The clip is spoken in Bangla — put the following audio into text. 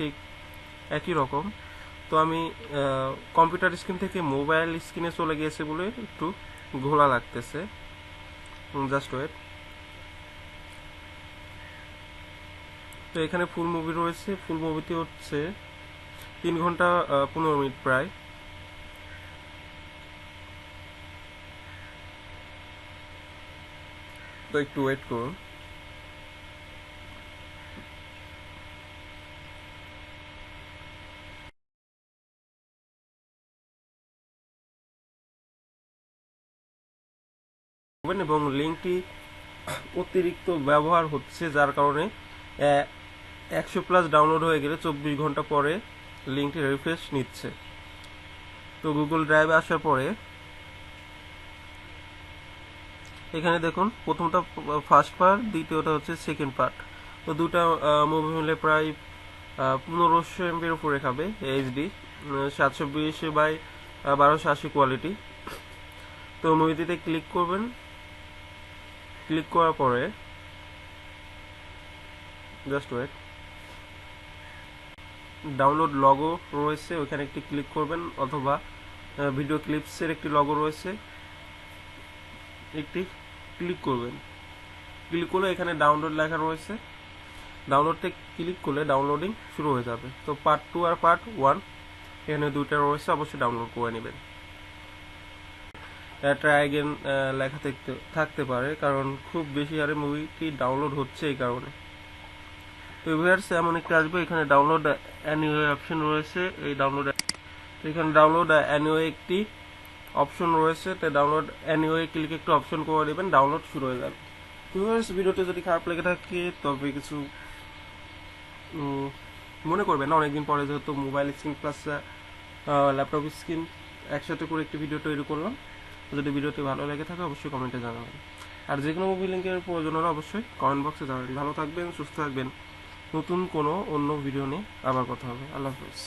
ঠিক একই রকম। তো আমি কম্পিউটার স্ক্রিন থেকে মোবাইল স্ক্রিনে চলে গিয়েছে বলে একটু ঘোলা লাগতেছে। জাস্ট ওয়েট তো এখানে ফুল মুভি রয়েছে। ফুল মুভিতে হচ্ছে তিন ঘণ্টা পনেরো মিনিট প্রায়। তো একটু ওয়েট করুন। করবেন এবং লিঙ্কটি অতিরিক্ত ব্যবহার হচ্ছে, যার কারণে একশো প্লাস ডাউনলোড হয়ে গেলে চব্বিশ ঘণ্টা পরে লিঙ্কটি রিফ্রেশ নিচ্ছে। তো গুগল ড্রাইভে আসার পরে, এখানে দেখুন, প্রথমটা ফার্স্ট পার্ট, দ্বিতীয়টা হচ্ছে সেকেন্ড পার্ট। তো দুটা মুভি মিলে প্রায় পনেরোশো এমবির উপরে খাবে এইচডি সাতশো বিশ বাই বারোশো আশি কোয়ালিটি তো মুভিটিতে ক্লিক করবেন। ক্লিক করার পরে জাস্ট ওয়েট ডাউনলোড লগো রয়েছে ওখানে একটি ক্লিক করবেন, অথবা ভিডিও ক্লিপসের একটি লগো রয়েছে, একটি ক্লিক করবেন। ক্লিক করলে এখানে ডাউনলোড লেখা রয়েছে। ডাউনলোডতে ক্লিক করলে ডাউনলোডিং শুরু হয়ে যাবে। তো পার্ট টু আর পার্ট ওয়ান এখানে দুইটা রয়েছে, অবশ্যই ডাউনলোড করে নেবেন। ট্রাই লেখা থাকতে থাকতে পারে, কারণ খুব বেশি হারে মুভিটি ডাউনলোড হচ্ছে এই কারণে। তো ভিউয়ার্স এমন একটা আসবে, এখানে ডাউনলোড অ্যানিওয়ে অপশন রয়েছে, এই ডাউনলোড তো এখানে ডাউনলোড অ্যানিওয়ে একটি অপশন রয়েছে, তো ডাউনলোড অ্যানিওয়ে ক্লিক একটু অপশন করে দেবেন ডাউনলোড শুরু হয়ে যাবে। ভিউয়ার্স ভিডিওটি যদি খারাপ লেগে থাকে, তবে কিছু মনে করবেন না, অনেকদিন পরে যেহেতু mobile screen plus laptop screen একসাথে করে একটি ভিডিও তৈরি করলাম। যদি ভিডিওটি ভালো লেগে থাকে, অবশ্যই কমেন্টে জানাবেন। আর যে কোনো মুভি লিঙ্কের প্রয়োজন হলে অবশ্যই কমেন্ট বক্সে জানাবেন। ভালো থাকবেন, সুস্থ থাকবেন। নতুন কোনো অন্য ভিডিও নিয়ে আবার কথা হবে। আল্লাহ হাফিজ।